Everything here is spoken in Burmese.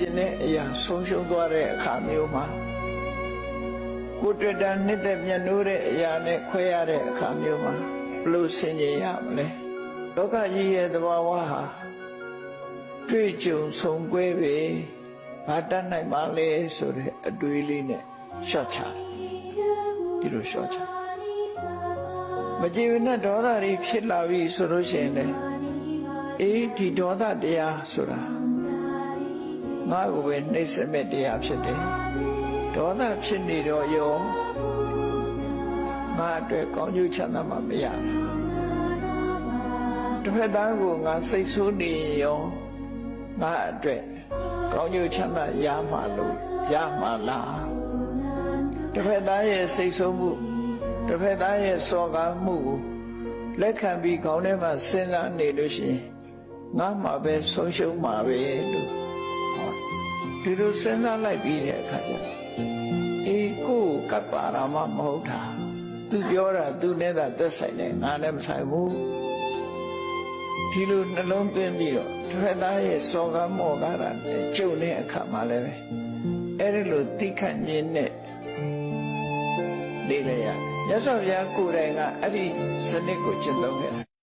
ချင်တဲ့အရာဆုံးရှုံးသွားတဲ့အခါမျိုးမှာကိုယ်တွေ့တာနှစ်သက်မြတ်နိုးတဲ့အရာနဲ့ခွဲရတဲ့အခါမျိုးမှာဘလို့ဆင်ခြင်ရမလဲလောကကြီးရဲ့သဘာဝဟာတွေ့ကြုံဆုံကွဲပဲဘာတတ်နိုင်ပါလဲဆိုတဲ့အတွေးလေးနဲ့ရှော့ချတယ်ဒီလိုရှော့ချမကြည်ဝနဲ့ဒေါသတွေဖြစ်လာပြီဆိုလို့ရှိရင်လေအေးဒီဒေါသတရားဆိုတာ ငါ့ကိုပဲနှိမ့်စမဲ့တရားဖြစ်တယ်ဒေါသဖြစ်နေတော့ယောငါအတွက်ကောင်းကျိုးချမ်းသာမှမရတစ်ဖက်သားကိုငါစိတ်ဆိုးနေရင်ရောငါအတွက်ကောင်းကျိုးချမ်းသာရမှာလို့ရမှာလားတစ်ဖက်သားရဲ့စိတ်ဆိုးမှုတစ်ဖက်သားရဲ့စော်ကားမှုကိုလက်ခံပြီးခေါင်းထဲမှာစဉ်းစားနေလို့ရှိရင်ငါမှပဲဆုံးရှုံးမှာပဲလို့ဟော ဒီလိုစဉ်းစားလိုက်ပြီးတဲ့အခါကျတော့အေးကိုယ်ကပ်ပါရမမဟုတ်တာသူပြောတာသူနဲ့သာသက်ဆိုင်တယ်ငါလည်းမဆိုင်ဘူးဒီလိုနှလုံးသွင်းပြီးတော့တစ်ဖက်သားရဲ့စော်ကားမော်ကားတာနဲ့ကြုံတဲ့အခါမှာလည်းပဲအဲ့ဒီလိုတိခတ်ခြင်းနဲ့နေလေရတယ်မြတ်စွာဘုရားကိုယ်တိုင်ကအဲ့ဒီစနစ်ကိုကျင့်သုံးခဲ့တာ